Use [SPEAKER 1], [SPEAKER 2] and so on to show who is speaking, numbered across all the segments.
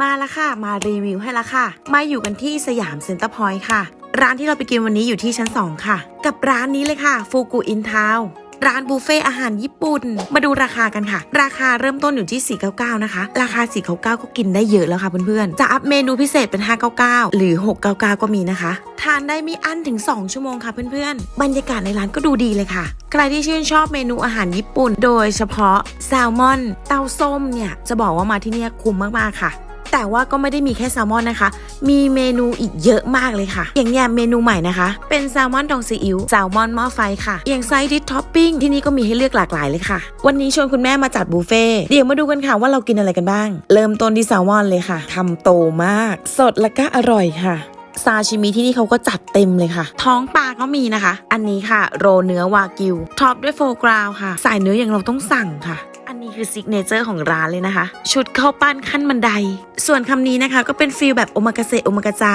[SPEAKER 1] มาละค่ะ มารีวิวให้ละค่ะ มาอยู่กันที่สยามเซ็นเตอร์พอยต์ค่ะ ร้านที่เราไปกินวันนี้อยู่ที่ชั้น 2 ค่ะ กับร้านนี้เลยค่ะฟูกุอินทาวร้านบุฟเฟ่อาหารญี่ปุ่น มาดูราคากันค่ะ ราคาเริ่มต้นอยู่ที่ 499 นะคะ ราคา 499 ก็กินได้เยอะแล้วค่ะเพื่อนๆ จะอัพเมนูพิเศษเป็น 599 หรือ 699 ก็มีนะคะ ทานได้ม่อั้นถึง 2 ชั่วโมงค่ะเพื่อนๆ บรรยากาศในร้านก็ดูดีเลยค่ะ ใครที่ชื่นชอบเมนูอาหารญี่ปุ่น โดยเฉพาะแซลมอน เต้าส้มเนี่ย จะบอกว่ามาที่นี่คุ้มมากๆค่ะ แต่ว่าก็ไม่ได้มีแค่แซลมอนนะคะ มีเมนูอีกเยอะมากเลยค่ะ อย่างเนี้ยเมนูใหม่นะคะ เป็นแซลมอนดองซีอิ๊วแซลมอนหม้อไฟค่ะ อย่างไซดิสท็อปปิ้งที่นี่ก็มีให้เลือกหลากหลายเลยค่ะ วันนี้ชวนคุณแม่มาจัดบุฟเฟ่เดี๋ยวมาดูกันค่ะว่าเรากินอะไรกันบ้าง เริ่มต้นที่แซลมอนเลยค่ะทำโตมาก สดและก็อร่อยค่ะซาชิมิที่นี่เขาก็จัดเต็มเลยค่ะ ท้องปลาก็มีนะคะ อันนี้ค่ะ โรเนื้อวากิวท็อปด้วยโฟกราวค่ะ สายเนื้ออย่างเราต้องสั่งค่ะ นนี้คือซิกเนเจอร์ของร้านเลยนะคะ ชุดข้าวปั้นขั้นบันได ส่วนคำนี้นะคะก็เป็นฟิลแบบโอมากาเสะโอมากาใจ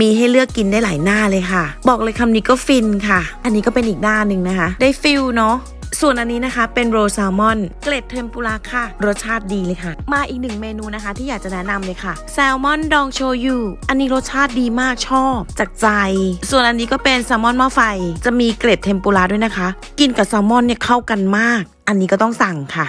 [SPEAKER 1] มีให้เลือกกินได้หลายหน้าเลยค่ะ บอกเลยคำนี้ก็ฟินค่ะ อันนี้ก็เป็นอีกหน้าหนึ่งนะคะ ได้ฟิลเนาะส่วนอันนี้นะคะเป็นโรแซลมอน เกล็ดเทมปุระค่ะ รสชาติดีเลยค่ะ มาอีกหนึ่งเมนูนะคะที่อยากจะแนะนำเลยค่ะ แซลมอนดองโชยุ อันนี้รสชาติดีมากชอบ จากใจ ส่วนอันนี้ก็เป็นแซลมอนหม้อไฟ จะมีเกล็ดเทมปุระด้วยนะคะ กินกับแซลมอนเนี่ยเข้ากันมาก อันนี้ก็ต้องสั่งค่ะ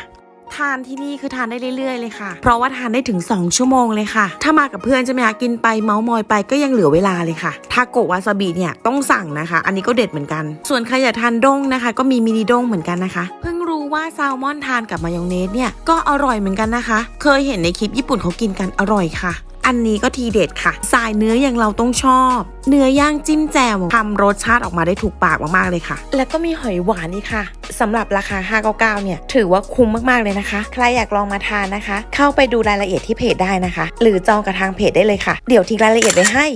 [SPEAKER 1] ทานที่นี่คือทานได้เรื่อยๆเลยค่ะ เพราะว่าทานได้ถึง 2 ชั่วโมงเลยค่ะ ถ้ามากับเพื่อนจะไหมคะกินไปเมาส์มอยไปก็ยังเหลือเวลาเลยค่ะทาโกะวาซาบิเนี่ยต้องสั่งนะคะ อันนี้ก็เด็ดเหมือนกัน ส่วนใครอยากทานด้งนะคะ ก็มีมินิด้งเหมือนกันนะคะ เพิ่งรู้ว่าแซลมอนทานกับมายองเนสเนี่ยก็อร่อยเหมือนกันนะคะ เคยเห็นในคลิปญี่ปุ่นเขากินกันอร่อยค่ะ อันนี้ก็ทีเด็ดค่ะ สายเนื้ออย่างเราต้องชอบ เนื้อย่างจิ้มแจ่วทำรสชาติออกมาได้ถูกปากมากๆเลยค่ะ แล้วก็มีหอยหวานนี่ค่ะสำหรับราคา 599 เนี่ย ถือว่าคุ้มมาก ๆ เลยนะคะ ใครอยากลองมาทานนะคะ เข้าไปดูรายละเอียดที่เพจได้นะคะ หรือจองกับทางเพจได้เลยค่ะ เดี๋ยวทิ้งรายละเอียดไว้ให้